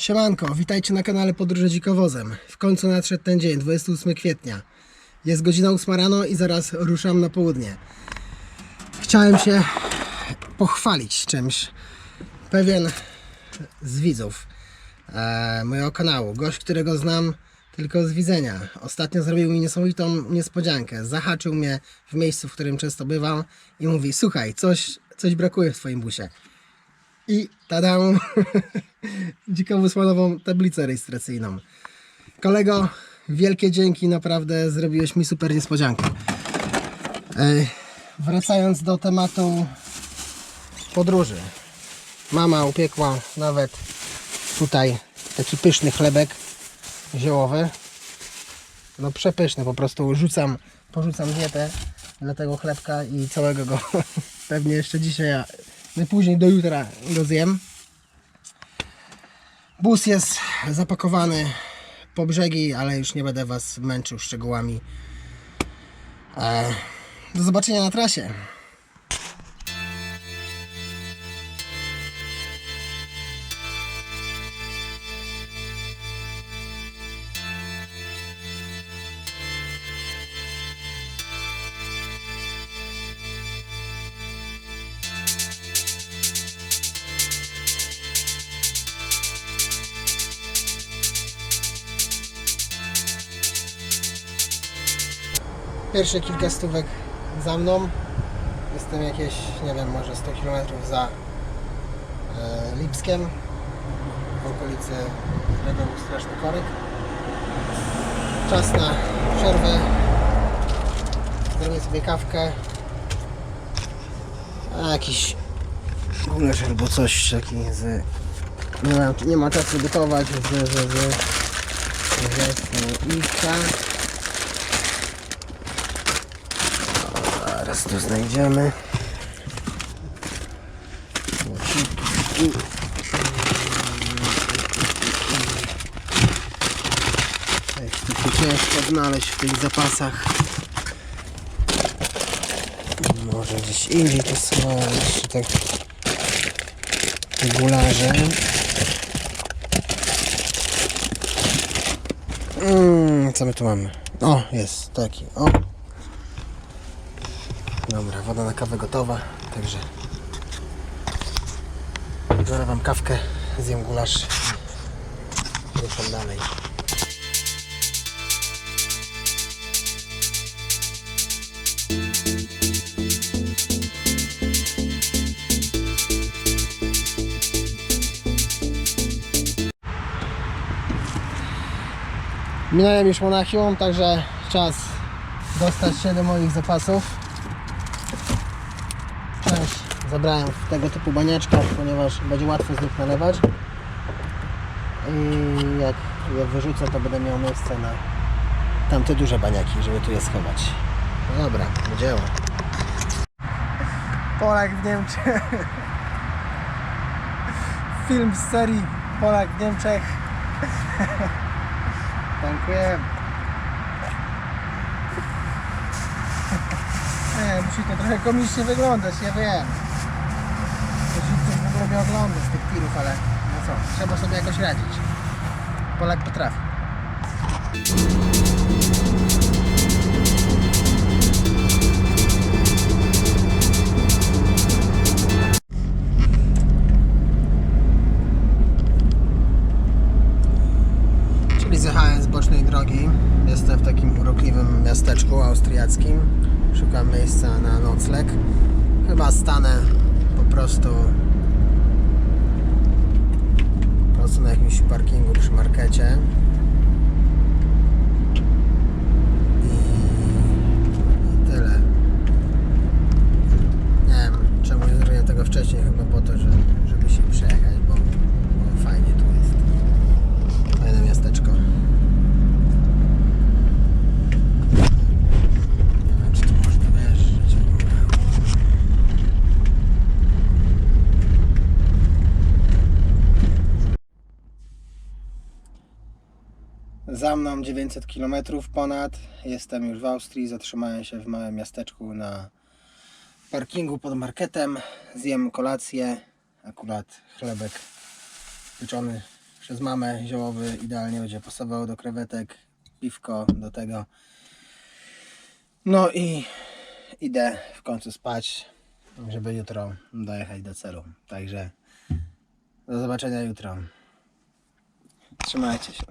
Siemanko, witajcie na kanale Podróże Dzikowozem. W końcu nadszedł ten dzień, 28 kwietnia. Jest godzina 8 rano i zaraz ruszam na południe. Chciałem się pochwalić czymś. Pewien z widzów e, mojego kanału, gość, którego znam tylko z widzenia, ostatnio zrobił mi niesamowitą niespodziankę. Zahaczył mnie w miejscu, w którym często bywam i mówi: Słuchaj, coś, coś brakuje w Twoim busie. I tadam dzikowusłanową tablicę rejestracyjną. Kolego, wielkie dzięki, naprawdę zrobiłeś mi super niespodziankę. Ej, wracając do tematu podróży. Mama upiekła nawet tutaj taki pyszny chlebek ziołowy. No przepyszny, po prostu rzucam, porzucam dietę dla tego chlebka i całego go pewnie jeszcze dzisiaj, najpóźniej do jutra go zjem. Bus jest zapakowany po brzegi, ale już nie będę Was męczył szczegółami. E, do zobaczenia na trasie. Pierwsze kilka stówek za mną. Jestem jakieś, nie wiem, może 100 km za e, Lipskiem. W okolicy którego straszny korek. Czas na przerwę. Zrobię sobie kawkę. A jakiś gulasz albo coś taki z... Nie ma, nie ma czasu gotować z, z, z, z iska. Zaraz to znajdziemy. Jest się ciężko znaleźć w tych zapasach. Może gdzieś indziej to są jeszcze tak gularze. Mm, co my tu mamy? O, jest taki. O, Dobra, woda na kawę gotowa, także zalewam kawkę, zjem gulasz i ruszam dalej. Minąłem już Monachium, także czas dostać się do moich zapasów. Zabrałem w tego typu baniaczkach, ponieważ będzie łatwo z nich nalewać. I jak je wyrzucę, to będę miał miejsce na tamte duże baniaki, żeby tu je schować. No dobra, do dzieła. Polak w Niemczech. Film z serii Polak w Niemczech. Dziękuję. Nie, musi to trochę komicznie wyglądać, ja wiem. Mnie oglądać tych tirów, ale no co, trzeba sobie jakoś radzić. Polak potrafi. Czyli zjechałem z bocznej drogi. Jestem w takim urokliwym miasteczku austriackim. Szukam miejsca na nocleg. Chyba stanę po prostu po prostu na jakimś parkingu przy markecie. I, i tyle. Nie wiem, czemu nie wcześniej, chyba po to, że, żeby się przejechać, bo, bo fajnie tu jest. Fajne miasteczko. Za mną 900 km ponad. Jestem już w Austrii. Zatrzymałem się w małym miasteczku na parkingu pod marketem. Zjem kolację. Akurat chlebek pieczony przez mamę ziołowy idealnie będzie pasował do krewetek, piwko do tego. No i idę w końcu spać, żeby jutro dojechać do celu. Także do zobaczenia jutro. Trzymajcie się.